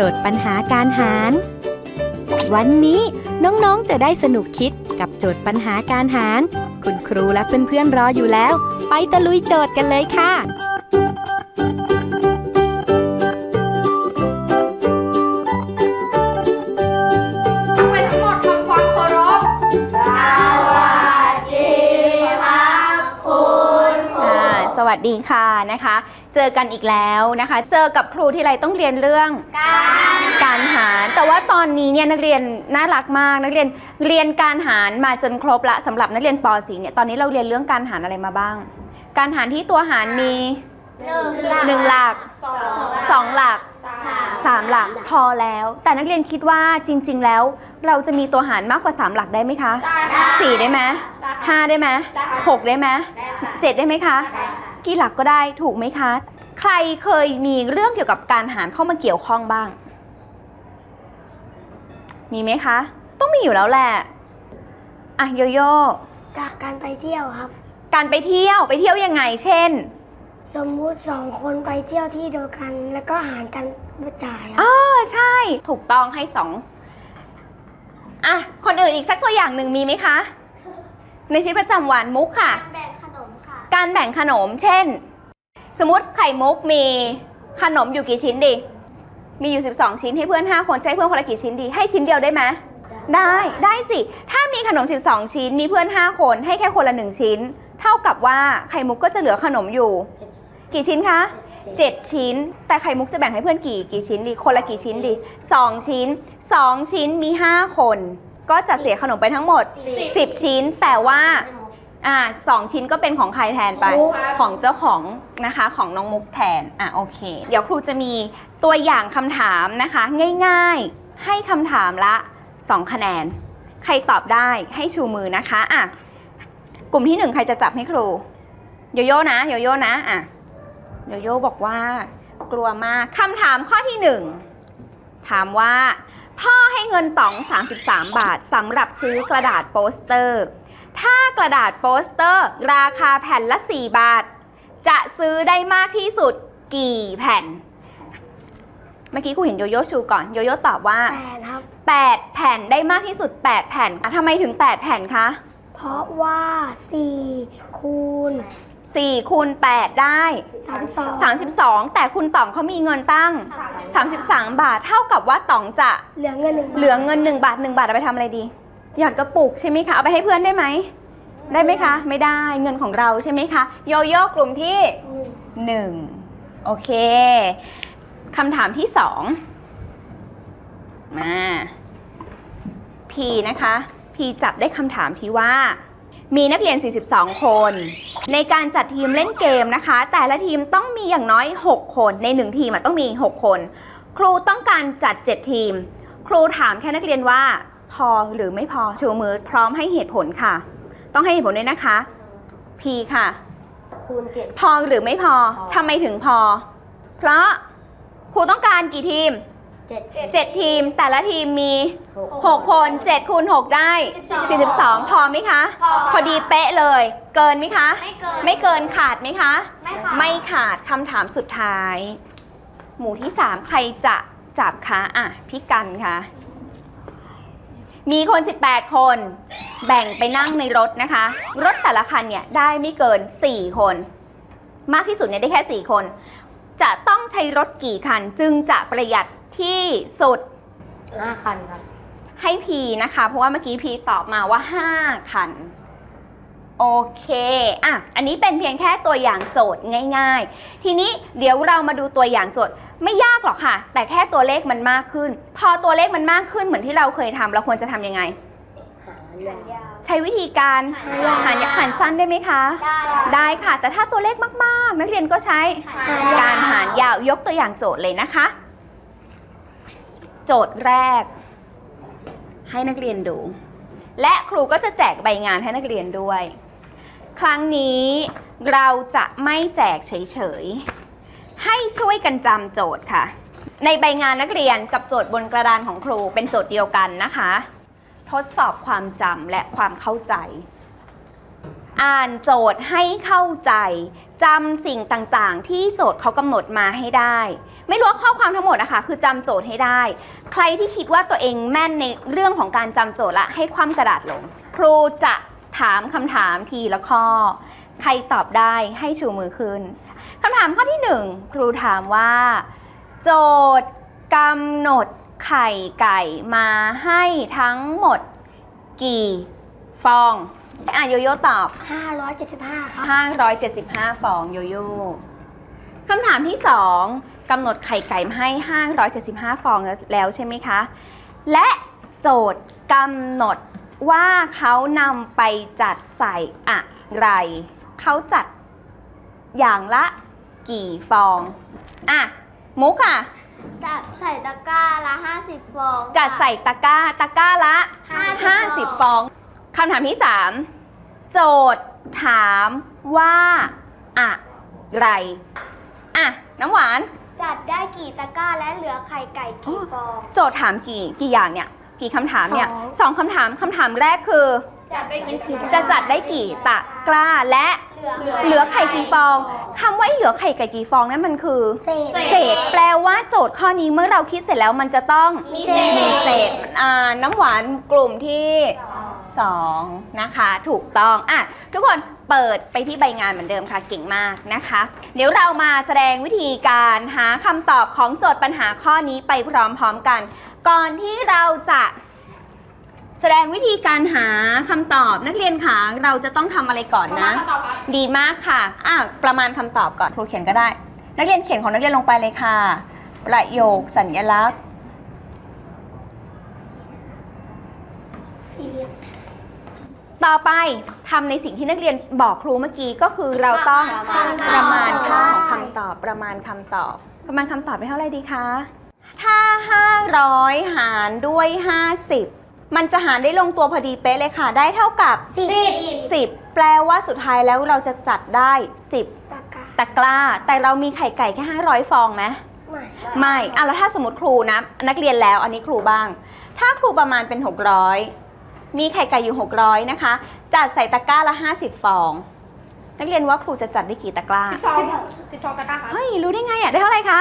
จทย์ปัญหาการหาร วันนี้น้องๆจะได้สนุกคิดกับโจทย์ปัญหาการหาร คุณครูและเพื่อนๆรออยู่แล้ว ไปตะลุยโจทย์กันเลยค่ะ วัสดีค่ะนะคะ เจอกันอีกแล้วนะคะ เจอกับครูที่ไรต้องเรียนเรื่องการหาร แต่ว่าตอนนี้เนี่ยนักเรียนน่ารักมาก นักเรียนเรียนการหารมาจนครบละสำหรับนักเรียนป .4 เนี่ยตอนนี้เราเรียนเรื่องการหารอะไรมาบ้าง การหารที่ตัวหารมีหนึ่งหลักสองหลักสามหลักพอแล้ว แต่นักเรียนคิดว่าจริง ๆ แล้ว เราจะมีตัวหารมากกว่า 3 หลักได้ไหมคะได้ค่ะสี่ได้ไหมห้าได้ไหมได้ค่ะหกได้ไหมเจ็ดได้ไหมคะ กี่หลักก็ได้ถูกไหมคะ ใครเคยมีเรื่องเกี่ยวกับการหารเข้ามาเกี่ยวข้องบ้าง มีไหมคะ ต้องมีอยู่แล้วแหละอะโยโย่จากการไปเที่ยวครับ การไปเที่ยวไปเที่ยวยังไง เช่น สมมุติสองคนไปเที่ยวที่เดียวกัน แล้วก็หารกันมาจ่ายครับอ๋อใช่ถูกต้องให้สองอะคนอื่นอีกสักตัวอย่างหนึ่งมีไหมคะ ในชีวิตประจำวันมุกค่ะ แบ่งขนมค่ะ การแบ่งขนม เช่น สมมติไข่มุกมีขนมอยู่กี่ชิ้นดี มีอยู่ 12 ชิ้นให้เพื่อน 5 คนจะให้เพื่อนคนละกี่ชิ้นดี ให้ชิ้นเดียวได้ไหมได้ได้สิ ถ้ามีขนม 12 ชิ้น มีเพื่อน 5 คนให้แค่คนละ 1 ชิ้น เท่ากับว่าไข่มุกก็จะเหลือขนมอยู่ กี่ชิ้นคะ 7 ชิ้น แต่ไข่มุกจะแบ่งให้เพื่อนกี่กี่ชิ้นดี คนละกี่ชิ้นดี 2 ชิ้น 2 ชิ้นมี 5 คน ก็จะเสียขนมไปทั้งหมด 10 ชิ้น แต่ว่า อ่าสองชิ้นก็เป็นของใครแทนไป มุกครับ ของเจ้าของนะคะของน้องมุกแทน อะโอเค เดี๋ยวครูจะมีตัวอย่างคำถามนะคะ ง่ายๆ ให้คำถามละ 2 คะแนน ใครตอบได้ให้ชูมือนะคะอะกลุ่มที่หนึ่งใครจะจับให้ครู โยโย่นะโยโย่นะอะโยโย่บอกว่ากลัวมากคำถามข้อที่หนึ่งถามว่า พ่อให้เงินต๋อง 33 บาทสำหรับซื้อกระดาษโปสเตอร์ ถ้ากระดาษโปสเตอร์ ราคาแผ่นละ 4 บาท จะซื้อได้มากที่สุดกี่แผ่น เมื่อกี้ครูเห็นโยโย่ชูก่อน โยโย่ตอบว่า แปดครับ 8 แผ่นได้มากที่สุด 8 แผ่นอะทำไมถึง 8 แผ่นคะ เพราะว่า4คูณ4คูณ8ได้ 32 32 แต่คุณต๋องเขามีเงินตั้ง 33 บาท เท่ากับว่าต๋องจะเหลือเงินหนึ่งเหลือเงิน 1 บาท 1 บาทเอาไปทำอะไรดี หยอดกระปุกใช่ไหมคะเอาไปให้เพื่อนได้ไหมได้ไหมคะ ไม่ได้เงินของเราใช่ไหมคะโยโย่กลุ่มที่หนึ่ง1โอเคคำถามที่2มาพีนะคะพีจับได้คำถามที่ว่า มีนักเรียน 42 คน ในการจัดทีมเล่นเกมนะคะ แต่ละทีมต้องมีอย่างน้อย 6 คนใน 1 ทีมอะต้องมี 6 คน ครูต้องการจัด 7 ทีม ครูถามแค่นักเรียนว่า พอหรือไม่พอชูมือพร้อมให้เหตุผลค่ะ ต้องให้เหตุผลด้วยนะคะพีค่ะ คูณเจ็ด พอหรือไม่พอ ทำไมถึงพอ เพราะครูต้องการกี่ทีม เจ็ด7 ทีม แต่ละทีมมี6คน 7คูณ6ได้ 42 พอไหมคะพอดีเป๊ะเลย เกินไหมคะ ไม่เกิน ไม่เกินขาดไหมคะ ไม่ขาด ไม่ขาดคำถามสุดท้าย หมู่ที่ 3 ใครจะจับคะอะพี่กันคะ มีคน 18 คน แบ่งไปนั่งในรถนะคะ รถแต่ละคันเนี่ยได้ไม่เกิน 4 คน มากที่สุดเนี่ยได้แค่ 4 คน จะต้องใช้รถกี่คันจึงจะประหยัดที่สุด ห้าคันครับ ให้พีนะคะ เพราะว่าเมื่อกี้พีตอบมาว่า 5 คัน โอเค อะ อันนี้เป็นเพียงแค่ตัวอย่างโจทย์ง่าย ๆ ทีนี้เดี๋ยวเรามาดูตัวอย่างโจทย์ ไม่ยากหรอกค่ะ แต่แค่ตัวเลขมันมากขึ้น พอตัวเลขมันมากขึ้นเหมือนที่เราเคยทำเราควรจะทำยังไงหารยาวใช้วิธีการหารยาวหารยาวหารสั้นได้ไหมคะได้ค่ะ แต่ถ้าตัวเลขมากๆ นักเรียนก็ใช้หารยาว การหารยาวยกตัวอย่างโจทย์เลยนะคะ โจทย์แรก ให้นักเรียนดู และครูก็จะแจกใบงานให้นักเรียนด้วย ครั้งนี้เราจะไม่แจกเฉยๆ ให้ช่วยกันจำโจทย์ค่ะ ในใบงานนักเรียนกับโจทย์บนกระดานของครูเป็นโจทย์เดียวกันนะคะ ทดสอบความจำและความเข้าใจ อ่านโจทย์ให้เข้าใจจำสิ่งต่างๆ ที่โจทย์เขากำหนดมาให้ได้ ไม่รู้ว่าข้อความทั้งหมดนะคะคือจำโจทย์ให้ได้ ใครที่คิดว่าตัวเองแม่นในเรื่องของการจำโจทย์ละให้คว่ำกระดาษลง ครูจะถามคำถามทีละข้อ ใครตอบได้ให้ชูมือขึ้น คำถามข้อที่หนึ่งครูถามว่า โจทย์กำหนดไข่ไก่มาให้ทั้งหมดกี่ฟองอะโยโย่ตอบ 575 ครับ 575 ฟองโยโย่คำถามที่ 2กำหนดไข่ไก่มาให้ 575 ฟองแล้วแล้วใช่ไหมคะ และโจทย์กำหนดว่าเขานำไปจัดใส่อะไร เขาจัดอย่างละ กี่ฟอง อะ มุกอะ จัดใส่ตะกร้าละ 50 ฟองจัดใส่ตะกร้า ตะกร้าละ 50 50 ฟอง คำถามที่ 3 โจทย์ถามว่าอะไร อะ น้ำหวาน จัดได้กี่ตะกร้าและเหลือไข่ไก่กี่ฟอง โจทย์ถามกี่ กี่อย่างเนี่ย กี่คำถามเนี่ยสองสองคำถาม คำถามแรกคือ จัดได้กี่ทีจะจัดได้กี่ตะกร้าและเหลือเหลือไข่กี่ฟองคำว่าเหลือไข่ไก่กี่ฟองนั่นมันคือเศษเศษ แปลว่าโจทย์ข้อนี้เมื่อเราคิดเสร็จแล้วมันจะต้องมีเศษมีเศษอ่าน้ำหวานกลุ่มที่2นะคะ ถูกต้องอะทุกคนเปิดไปที่ใบงานเหมือนเดิมค่ะเก่งมากนะคะ เดี๋ยวเรามาแสดงวิธีการหาคำตอบของโจทย์ปัญหาข้อนี้ไปพร้อมๆกัน ก่อนที่เราจะ แสดงวิธีการหาคำตอบนักเรียนขาเราจะต้องทำอะไรก่อนนะคำตอบครับดีมากค่ะอะ ประมาณคำตอบก่อนครูเขียนก็ได้ นักเรียนเขียนของนักเรียนลงไปเลยค่ะ ประโยคสัญลักษณ์ สี่เหลี่ยมต่อไปทำในสิ่งที่นักเรียนบอกครูเมื่อกี้ก็คือเราต้องประมาณประมาณค่าได้คำตอบประมาณคำตอบ ประมาณคำตอบได้เท่าไหร่ดีคะถ้า 500 หารด้วย 50 มันจะหารได้ลงตัวพอดีเป๊ะเลยค่ะ ได้เท่ากับสิบ10 แปลว่าสุดท้ายแล้วเราจะจัดได้ 10 ตะกร้าตะกร้า แต่เรามีไข่ไก่แค่500 ฟองไหมไม่ไม่อะแล้วถ้าสมมติครูนะ นักเรียนแล้วอันนี้ครูบ้าง ถ้าครูประมาณเป็น 600 มีไข่ไก่อยู่ 600 นะคะ จัดใส่ตะกร้าละ 50 ฟอง นักเรียนว่าครูจะจัดได้กี่ตะกร้า สิบสองสิบสองตะกร้าครับเฮ้ย รู้ได้ไงอะ ได้เท่าไหร่คะ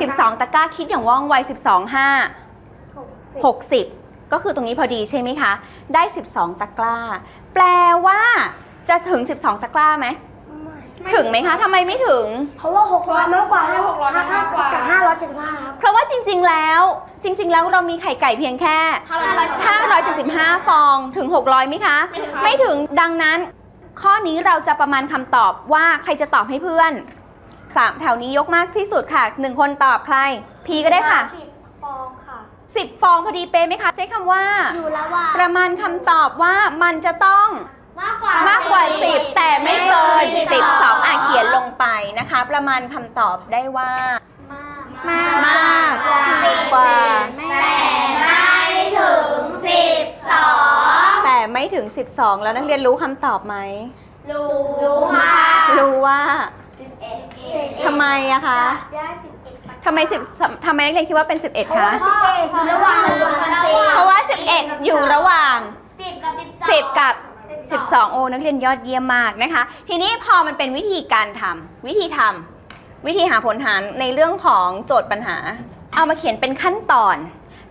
สิบสอง12 ตะกร้าคิดอย่างว่องไว 12 5 60 ก็คือตรงนี้พอดีใช่ไหมคะ ได้ 12 ตะกร้า แปลว่าจะถึง 12 ตะกร้าไหมไม่ถึงไหมคะทำไมไม่ถึง เพราะว่า600มากกว่า5กับ575ครับ เพราะว่าจริงๆแล้ว จริง ๆ แล้วเรามีไข่ไก่เพียงแค่ 575 ฟองถึง 600ไหมคะ ไม่ถึงดังนั้น ข้อนี้เราจะประมาณคำตอบว่าใครจะตอบให้เพื่อน3แถวนี้ยกมากที่สุดค่ะ1คนตอบใคร พีก็ได้ค่ะ10ฟองค่ะ 10 ฟองพอดีเป๊ะไหมคะ ใช้คำว่า อยู่ระหว่างประมาณคำตอบว่ามันจะต้อง มากกว่ามากกว่า 10 แต่ไม่เกิน12อะเขียนลงไปนะคะ ประมาณคำตอบได้ว่า มากมากกว่าไม่ถึง12แต่ไม่ถึง 12 แล้วนักเรียนรู้คำตอบไหม รู้ค่ะรู้ว่า11ทำไมอะคะ ได้11ตะกร้า ทำไม10ทำไมนักเรียนคิดว่าเป็น 11 คะระหว่างเพราะว่า 11 อยู่ระหว่าง10กับ12 10 กับ 12 โอ นักเรียนยอดเยี่ยมมากนะคะ ทีนี้พอมันเป็นวิธีการทำวิธีทำวิธีหาผลหารในเรื่องของโจทย์ปัญหา เอามาเขียนเป็นขั้นตอน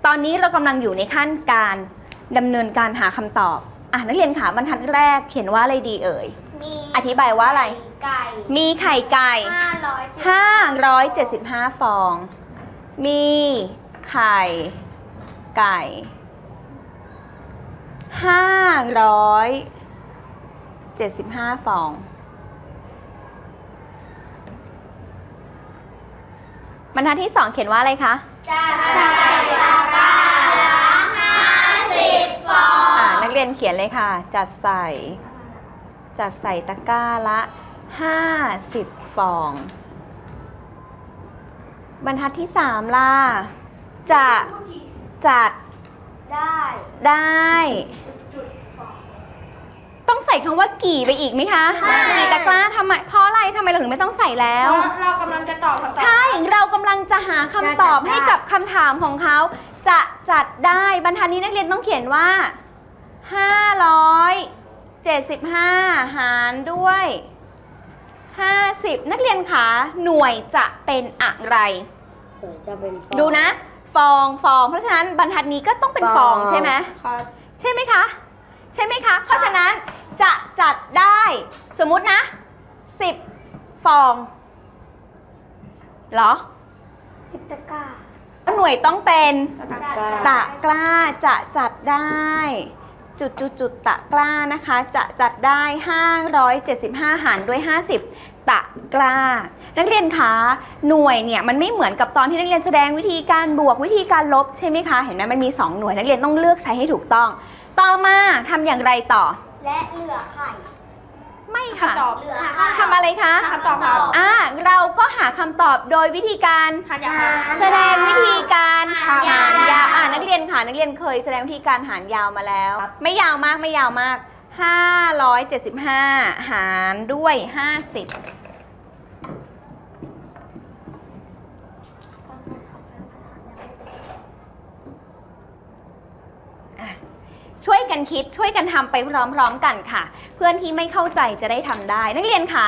ตอนนี้เรากำลังอยู่ในขั้นการดำเนินการหาคำตอบ อะนักเรียนขาบรรทัดแรกเขียนว่าอะไรดีเอ่ย มี อธิบายว่าอะไร ไก่มีไข่ไก่500 575ฟอง มีไข่ไก่575ฟอง บรรทัดที่2เขียนว่าอะไรคะ จัดใส่ตะกร้าละ50ฟอง อ่านักเรียนเขียนเลยค่ะ จัดใส่ จัดใส่ตะกร้าละ 50 ฟอง บรรทัดที่ 3 ล่ะ จะจัดได้ได้ ต้องใส่คำว่ากี่ไปอีกไหมคะกี่ตะกร้าทำไมเพราะอะไรทำไมเราถึงไม่ต้องใส่แล้วเพราะเรากำลังจะตอบคำตอบ ใช่ เรากำลังจะหาคำตอบให้กับคำถามของเขา จะจัดได้บรรทัดนี้นักเรียนต้องเขียนว่า 575 หารด้วย 50 นักเรียนคะหน่วยจะเป็นอะไรจะเป็นดูนะ ฟองฟอง เพราะฉะนั้นบรรทัดนี้ก็ต้องเป็นฟองใช่ไหมครับ ใช่ไหมคะ ใช่ไหมคะ เพราะฉะนั้นจะจัดได้สมมุตินะ 10 ฟองเหรอสิบตะกร้าหน่วยต้องเป็นตะตะกล้าจะจัดได้ จุดจุดจุดตะกล้านะคะ จะจัดได้ 575 หารด้วย 50 ตะกล้า นักเรียนคะหน่วยเนี่ยมันไม่เหมือนกับตอนที่นักเรียนแสดงวิธีการบวกวิธีการลบใช่ไหมคะ เห็นไหมมันมี 2 หน่วยนักเรียนต้องเลือกใช้ให้ถูกต้อง ต่อมาทำอย่างไรต่อ และเหลือไข่ ไม่ค่ะคำตอบ เหลือไข่ ทำอะไรคะ คำตอบครับ อ่าเรา ก็หาคำตอบโดยวิธีการทานอย่างไรแสดงวิธีการหารหารยายาววอ่านักเรียนค่ะนักเรียนเคยแสดงวิธีการหารยาวมาแล้ว ไม่ยาวมากไม่ยาวมาก 575 หารด้วย 50อะช่วยกันคิดช่วยกันทำไปพร้อมๆกันค่ะ เพื่อนที่ไม่เข้าใจจะได้ทำได้ นักเรียนคะ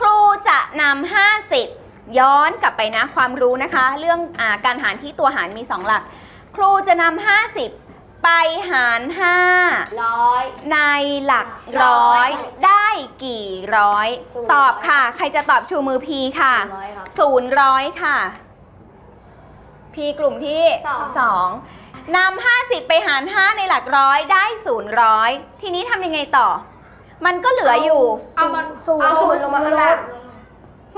ครูจะนำ50 ย้อนกลับไปนะความรู้นะคะ เรื่องอาการหารที่ตัวหารมี 2 หลัก ครูจะนำ50 ไปหารร้อย5ในหลักร้อย ได้กี่ร้อย ศูนย์ ตอบค่ะ ใครจะตอบชูมือพีค่ะ ร้อยครับ ศูนย์ร้อยค่ะพีกลุ่มที่สอง สองนำห้าสิบไปหารห้าในหลักร้อยได้ศูนย์ร้อยทีนี้ทำยังไงต่อ มันก็เหลืออยู่ เอามันศูนย์เอาศูนย์ลงมาข้างล่าง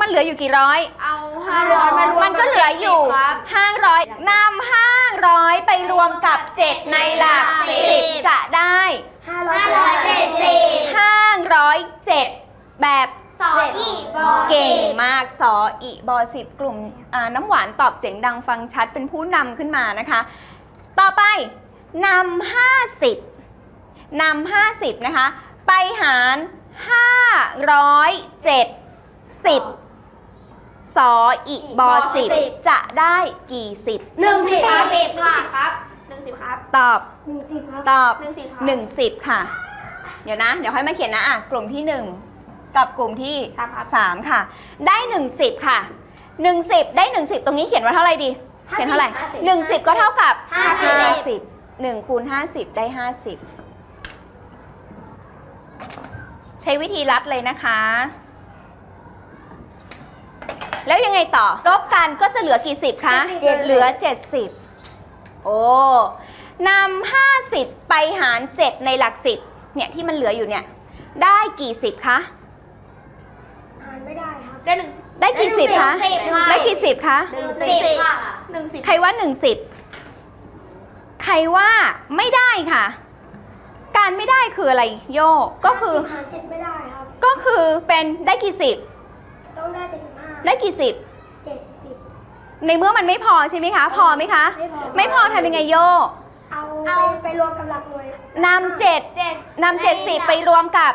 มันเหลืออยู่กี่ร้อย เอาห้าร้อยมารวมมันก็เหลืออยู่ครับห้าร้อยนำห้าร้อยไปรวมกับเจ็ดในหลักสิบจะได้ห้าร้อยห้าร้อยเจ็ดสิบห้าร้อยเจ็ดแบบสองอีกฟองเก่งมากสออีบอสิบกลุ่มอ่าน้ำหวานตอบเสียงดังฟังชัดเป็นผู้นำขึ้นมานะคะ ต่อไปนำห้าสิบนำห้าสิบนะคะ ไปหารห้าร้อยเจ็ดสิบสออีบอสิบจะได้กี่สิบหนึ่งสิบครับสิบหนึ่งค่ะสิบครับหนึ่งสิบครับ ตอบหนึ่งสิบครับตอบหนึ่งสิบครับหนึ่งสิบค่ะ เดี๋ยวนะ เดี๋ยวให้มาเขียนนะอะกลุ่มที่หนึ่งกับกลุ่มที่สามครับสามค่ะ ได้หนึ่งสิบค่ะหนึ่งสิบได้หนึ่งสิบตรงนี้เขียนว่าเท่าไหร่ดี เขียนเท่าไหร่หนึ่งสิบก็เท่ากับห้าสิบสิบหนึ่งคูณห้าสิบได้ห้าสิบ ใช้วิธีรัดเลยนะคะ แล้วยังไงต่อลบกันก็จะเหลือกี่สิบคะเจ็ดสิบเหลือ 70 โอ้นำ50 ไปหาร 7 ในหลัก10เนี่ยที่มันเหลืออยู่เนี่ย ได้กี่สิบคะหารไม่ได้ครับได้หนึ่งสิบได้กี่สิบคะสิบค่ะได้กี่สิบคะหนึ่งสิบค่ะหนึ่งสิบใครว่า10ใครว่าไม่ได้ค่ะ การไม่ได้คืออะไรโยก็คือห้าสิบหารเจ็ดไม่ได้ครับ ก็คือเป็นได้กี่สิบต้องได้เจ็ดสิบห้าได้กี่สิบเจ็ดสิบ ในเมื่อมันไม่พอใช่ไหมคะ พอไหมคะ ไม่พอ ไม่พอทำยังไงโยเอาเอาไปไปรวมกับหลักหน่วยนำเจ็ดเจ็ดนำเจ็ดสิบไปรวมกับ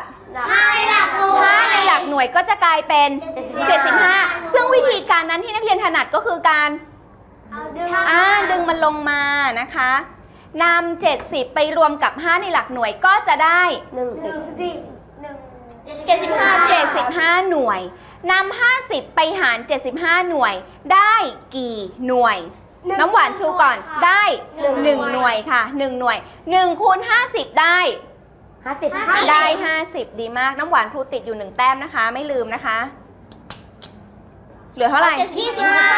ห้าในหลักหน่วยห้าในหลักหน่วยก็จะกลายเป็น75 75 ซึ่งวิธีการนั้นที่นักเรียนถนัดก็คือการ เอาดึง อ่าดึงมันลงมานะคะ นำ70 ไปรวมกับ 5 ในหลักหน่วยก็จะได้ หนึ่งสิบหนึ่งเจ็ดสิบห้า75 หน่วยนำ50 ไปหาร 75 หน่วย ได้กี่หน่วย น้ำหวานชูก่อนได้ 1 หน่วยค่ะ 1 หน่วย1คูณ50 ได้ ห้าสิบได้ 50 ดีมากน้ำหวานครูติดอยู่ 1 แต้มนะคะ ไม่ลืมนะคะ เหลือเท่าไหร่ ยี่สิบห้า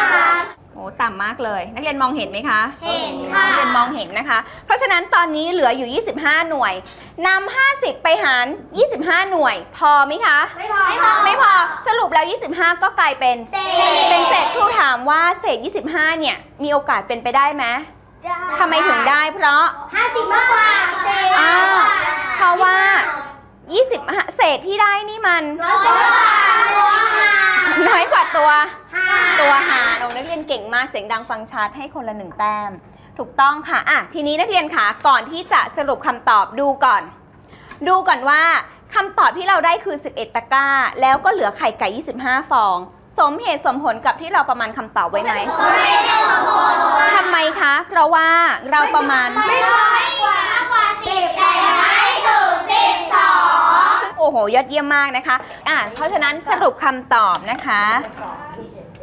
โอ้ต่ำมากเลย นักเรียนมองเห็นไหมคะ เห็นค่ะ นักเรียนมองเห็นนะคะ เพราะฉะนั้นตอนนี้เหลืออยู่ 25 หน่วยนำ50 ไปหาร 25 หน่วย พอไหมคะ ไม่พอ ไม่พอ ไม่พอ สรุปแล้ว 25 ก็กลายเป็นเศษ เป็นเศษครูถามว่าเศษ 25 เนี่ย มีโอกาสเป็นไปได้ไหมทำไมถึงได้เพราะห้าสิบมากกว่าเศษอ้าวเพราะว่า 20 เศษที่ได้นี่มันน้อยกว่า ตัว ตัวหารโอ้นักเรียนเก่งมากเสียงดังฟังชัดให้คนละหนึ่งแต้ม ถูกต้องค่ะอะทีนี้นักเรียนคะก่อนที่จะสรุปคำตอบดูก่อน ดูก่อนว่าคำตอบที่เราได้คือ 11 ตะกร้า แล้วก็เหลือไข่ไก่ 25 ฟอง สมเหตุสมผลกับที่เราประมาณคำตอบไว้ไหมทำไมคะ เพราะว่าเราประมาณ ไม่น้อยกว่า โอ้โห ยอดเยี่ยมมากนะคะอะเพราะฉะนั้นสรุปคำตอบนะคะ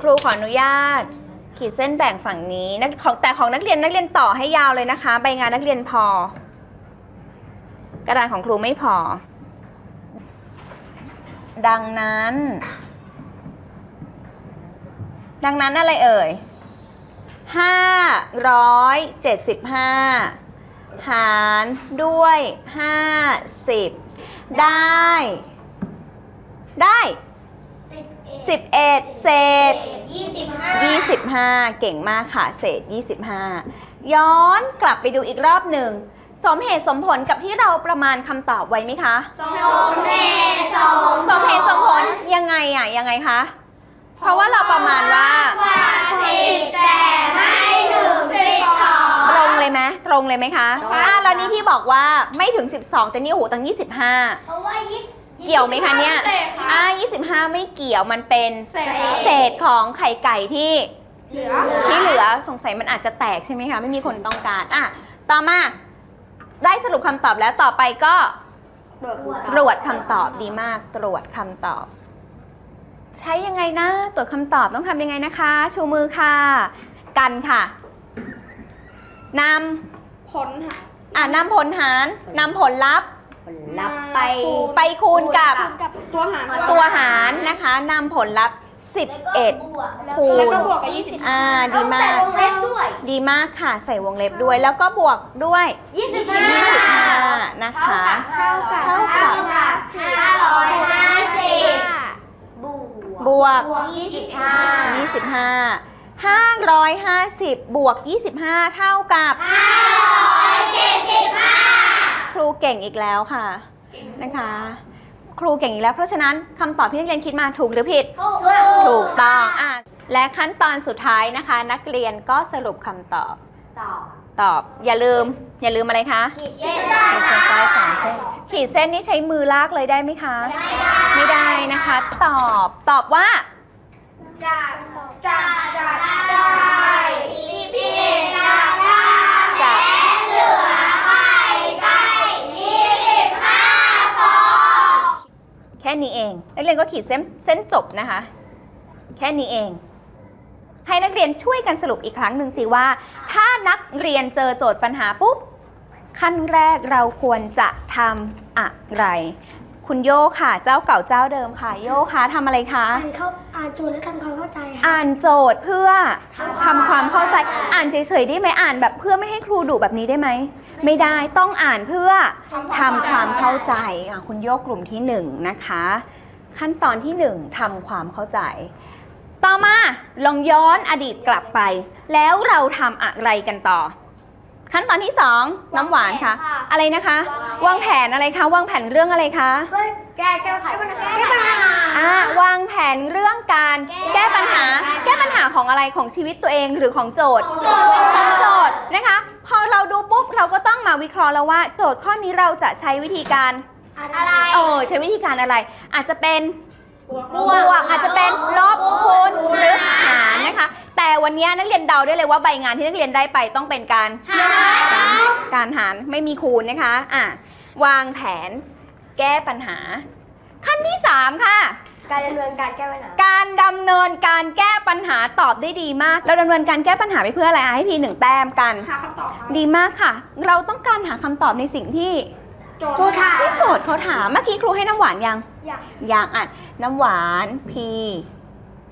ครูขออนุญาต ขีดเส้นแบ่งฝั่งนี้นักของแต่ของนักเรียนนักเรียนต่อให้ยาวเลยนะคะ ใบงานนักเรียนพอ กระดานของครูไม่พอ ดังนั้น ดังนั้นอะไรเอ่ย575หารด้วย50 ได้ ได้11เศษ25เก่งมากค่ะ เศษ25ย้อนกลับไปดูอีกรอบหนึ่ง สมเหตุสมผลกับที่เราประมาณคำตอบไว้ไหมคะ สมเหตุสมผลยังไงอะยังไงคะ เพราะว่าเราประมาณว่าตรงเลยไหมตรงเลยไหมคะอะแล้วนี่ที่บอกว่าไม่ถึง 12 แต่นี่โอ้โหตั้ง 25 เพราะว่ายี่เกี่ยวไหมคะเนี่ยเศษค่ะ อ่า25 ไม่เกี่ยวมันเป็นเศษเศษของไข่ไก่ที่เหลือที่เหลือสงสัยมันอาจจะแตกใช่ไหมคะ ไม่มีคนต้องการอะต่อมาได้สรุปคำตอบแล้วต่อไปก็ ตรวจคำตอบดีมากตรวจคำตอบ ใช้ยังไงนะ ตรวจคำตอบต้องทำยังไงนะคะ ชูมือค่ะ กันค่ะนผลหาำอะนำผลหารนำผลลัพธ์รับไป ไปคูณกับตัวหารตัวหารนะคะนำผลลัพธ์ 11 คูแล้วณก็บวกกับยี่สิบอ่าดีมากเล็บด้วยดีมากค่ะ ใส่วงเล็บด้วย แล้วก็บวกด้วย ยี่สิบ25 นะคะ 25 25 550 บวก 25 เท่ากับ 575 ครูเก่งอีกแล้วค่ะนะคะ ครูเก่งอีกแล้ว เพราะฉะนั้นคำตอบที่นักเรียนคิดมาถูกหรือผิด ถูกถูกต้องอะและขั้นตอนสุดท้ายนะคะ นักเรียนก็สรุปคำตอบตอบ ตอบอย่าลืม อย่าลืมอะไรคะขีดเส้นขีดเส้นใต้สองเส้นขีดเส้นนี่ใช้มือลากเลยได้ไหมคะ ไม่ได้นะคะ ตอบตอบว่าจัดจัดจัดได้สิบเอ็ดจับได้จะเหลือไข่ไก่ยี่สิบห้าฟองแค่นี้เองนักเรียนก็ขีดเส้นเส้นจบนะคะ แค่นี้เองให้นักเรียนช่วยกันสรุปอีกครั้งหนึ่งสิว่าถ้า นักเรียนเจอโจทย์ปัญหาปุ๊บ ขั้นแรกเราควรจะทำอะไร คุณโยค่ะ เจ้าเก่าเจ้าเดิมค่ะ โยคะทำอะไรคะ อ่านเข้าอ่านโจทย์และทำความเข้าใจค่ะ อ่านโจทย์เพื่อทำความเข้าใจ อ่านเฉยๆได้ไหมอ่านแบบเพื่อไม่ให้ครูดุแบบนี้ได้ไหม ไม่ได้ต้องอ่านเพื่อทำความเข้าใจอะคุณโยกกลุ่มที่หนึ่งนะคะ ขั้นตอนที่หนึ่งทำความเข้าใจ ต่อมาลองย้อนอดีตกลับไป แล้วเราทำอะไรกันต่อ ขั้นตอนที่สองน้ำหวานคะอะไรนะคะ วางแผนอะไรคะวางแผนเรื่องอะไรคะแก้แก้ไขปัญหาแก้ปัญหา อ่าวางแผนเรื่องการแก้ปัญหา แก้ปัญหาของอะไรของชีวิตตัวเองหรือของโจทย์ ของโจทย์นะคะ พอเราดูปุ๊บเราก็ต้องมาวิเคราะห์แล้วว่า โจทย์ข้อนี้เราจะใช้วิธีการ อะไร เออใช้วิธีการอะไร อาจจะเป็น บวกบวกอาจจะเป็นลบคูณหรือหารนะคะ แต่วันนี้นักเรียนเดาได้เลยว่าใบงานที่นักเรียนได้ไปต้องเป็นการการหารไม่มีคูณนะคะอะวางแผนแก้ปัญหา ขั้นที่ 3 ค่ะ การดำเนินการแก้ปัญหา การดำเนินการแก้ปัญหาตอบได้ดีมาก เราดำเนินการแก้ปัญหาไปเพื่ออะไรอะให้พีหนึ่งแต้มกัน หาคำตอบครับดีมากค่ะ เราต้องการหาคำตอบในสิ่งที่ โจทย์โจทย์ถามที่โจทย์เขาถามเมื่อกี้ครูให้น้ำหวานยัง อย่างยังอะน้ำหวานพี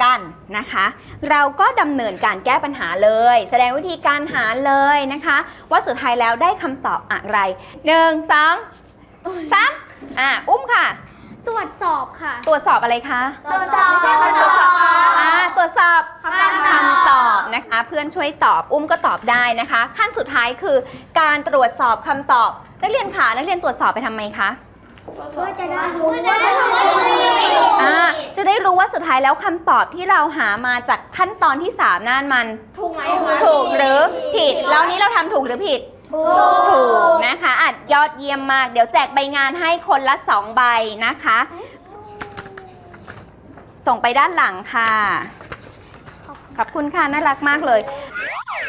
กันนะคะ เราก็ดำเนินการแก้ปัญหาเลย แสดงวิธีการหาเลยนะคะ ว่าสุดท้ายแล้วได้คำตอบอะไรหนึ่งสองสามอะอุ้มค่ะ ตรวจสอบค่ะ ตรวจสอบอะไรคะตรวจสอบไม่ใช่ตรวจสอบอ่าตรวจสอบคำตอบ คำตอบนะคะ เพื่อนช่วยตอบอุ้มก็ตอบได้นะคะ ขั้นสุดท้ายคือ การตรวจสอบคำตอบ นักเรียนค่ะนักเรียนตรวจสอบไปทำไมคะ เพื่อจะได้รู้เพื่อจะได้รู้ว่าอ่าจะได้รู้ว่าสุดท้ายแล้วคำตอบที่เราหามาจากขั้นตอนที่ 3นั่นมัน ถูกไหมถูกหรือผิด แล้วนี้เราทำถูกหรือผิด ถูกนะคะอะยอดเยี่ยมมาก เดี๋ยวแจกใบงานให้คนละ 2 ใบนะคะ ส่งไปด้านหลังค่ะ ขอบคุณค่ะน่ารักมากเลย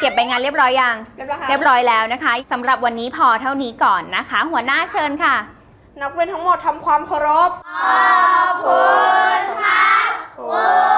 เก็บใบงานเรียบร้อยยังเรียบร้อยครับเรียบร้อยแล้วนะคะสำหรับวันนี้พอเท่านี้ก่อนนะคะ หัวหน้าเชิญค่ะ นักเรียนทั้งหมดทำความเคารพ ขอบคุณครับคุณครู